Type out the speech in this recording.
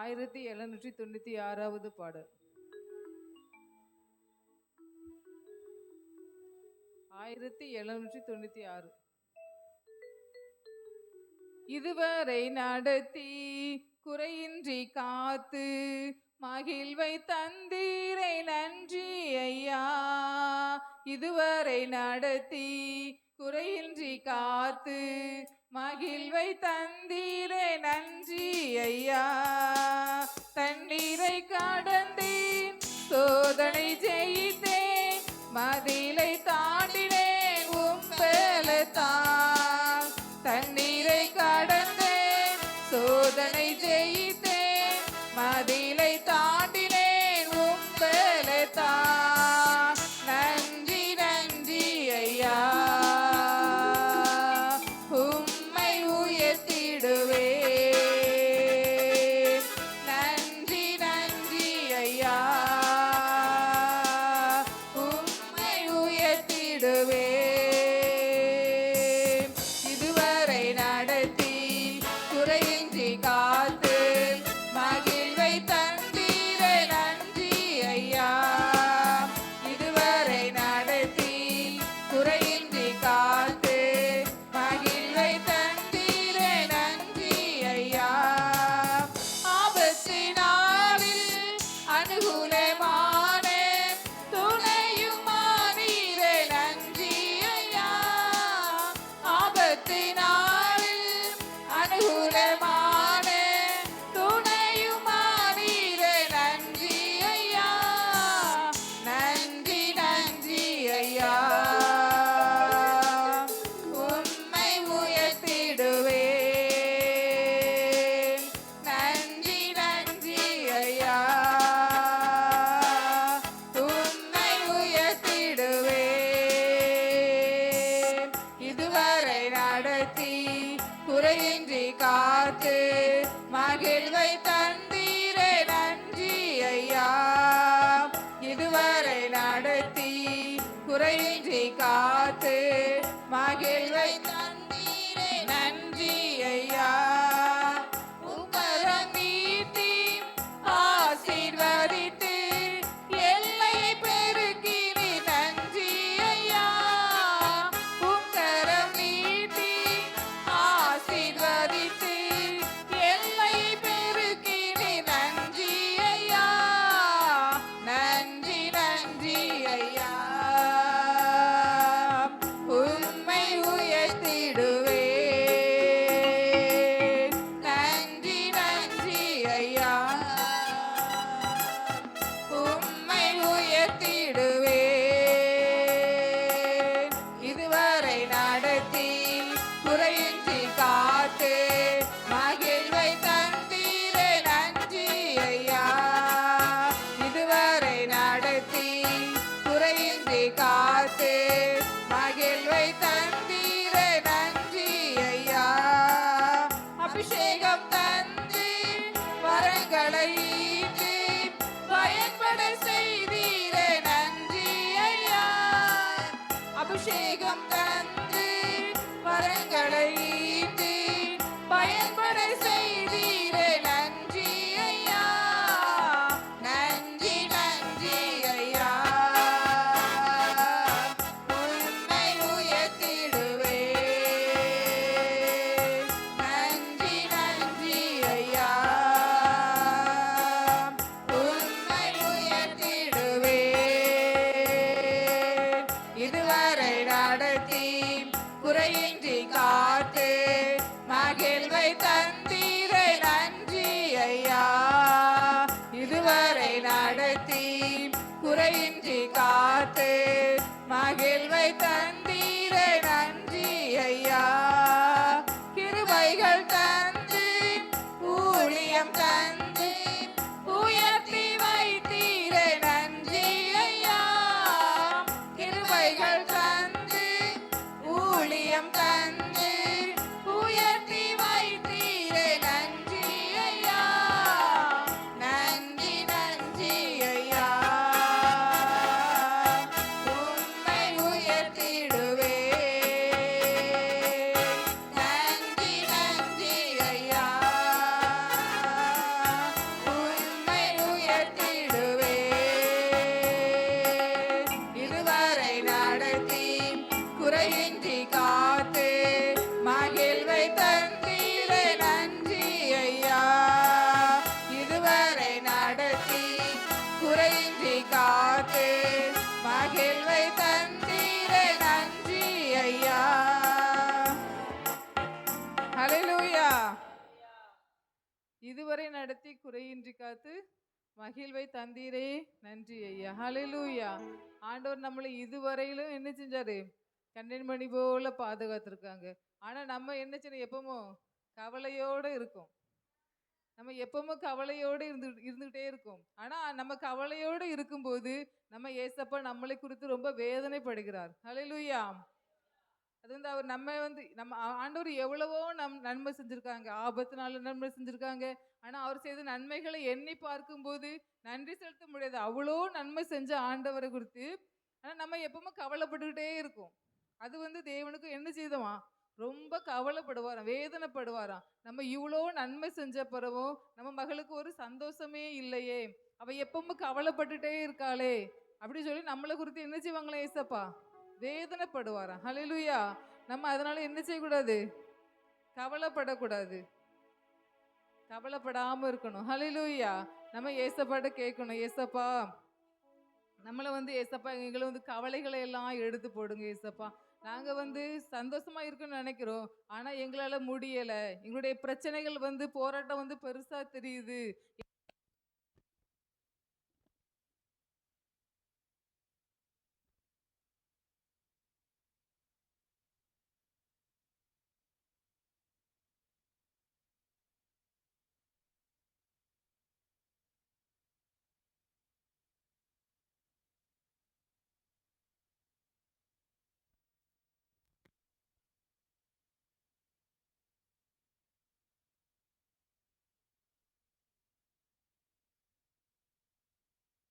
ஆயிரத்தி எழுநூற்றி தொண்ணூற்றி ஆறாவது பாடல். ஆயிரத்தி எழுநூற்றி தொண்ணூற்றி ஆறு. இதுவரை நடத்தி குறையின்றி காத்து மகிழ்வை தந்தீரை நன்றி ஐயா. இதுவரை நடத்தி குறையின்றி காத்து மகிழ்வை தந்தீரை நன்றி ஐயா. குறையின்றி காத்து மகிழ்வை தந்தீரே நன்றி ஐயா. இதுவரை நடத்தி குறையின்றி அபிஷேகம் தந்து வரங்களை இன்றி காத்து மகிழ்வை தந்தீரை நன்றி ஐயா. இதுவரை நடத்தி குறையின்றி காத்து மகிழ்வை தன் இதுவரை நடத்தி குறையின்றி காத்து மகிழ்வை தந்தீரே. நன்றி ஐயா. ஹalleluya ஆண்டவர் நம்மளை இதுவரையிலும் என்ன செஞ்சாரு? கண்ணன் மணி போல பாதுகாத்துருக்காங்க. ஆனா நம்ம என்ன செய்யணும்? எப்பமோ கவலையோட இருக்கும். நம்ம எப்பவுமே கவலையோடு இருந்து இருந்துகிட்டே இருக்கும். ஆனா நம்ம கவலையோடு இருக்கும்போது நம்ம ஏசப்பா நம்மளை குறித்து ரொம்ப வேதனைப்படுகிறார். ஹalleluya அது வந்து அவர் நம்ம வந்து நம்ம ஆண்டவர் எவ்வளவோ நம் நன்மை செஞ்சிருக்காங்க. ஆபத்தினால நன்மை செஞ்சிருக்காங்க. ஆனா அவர் செய்த நன்மைகளை எண்ணி பார்க்கும்போது நன்றி செலுத்த முடியாது. அவ்வளோ நன்மை செஞ்ச ஆண்டவரை குறித்து. ஆனா நம்ம எப்பவுமே கவலைப்பட்டுக்கிட்டே இருக்கும். அது வந்து தேவனுக்கு என்ன செய்தோமா ரொம்ப கவலைப்படுவாராம் வேதனைப்படுவாராம். நம்ம இவ்வளோ நன்மை செஞ்ச பிறவும் நம்ம மகளுக்கு ஒரு சந்தோஷமே இல்லையே. அவள் எப்பவும் கவலைப்பட்டுட்டே இருக்காளே. அப்படின்னு சொல்லி நம்மளை குறித்து என்ன செய்வாங்களே ஏசப்பா? வேதனைப்படுவாராம். ஹalleluya. நம்ம அதனால என்ன செய்யக்கூடாது? கவலைப்படக்கூடாது. கவலைப்படாமல் இருக்கணும். ஹalleluya. நம்ம ஏசப்பாட்ட கேட்கணும். ஏசப்பா நம்மளை வந்து ஏசப்பா எங்களை வந்து கவலைகளை எல்லாம் எடுத்து போடுங்க ஏசப்பா. நாங்கள் வந்து சந்தோஷமா இருக்கணும்னு நினைக்கிறோம். ஆனால் எங்களால் முடியலை. எங்களுடைய பிரச்சனைகள் வந்து போராட்டம் வந்து பெருசாக தெரியுது.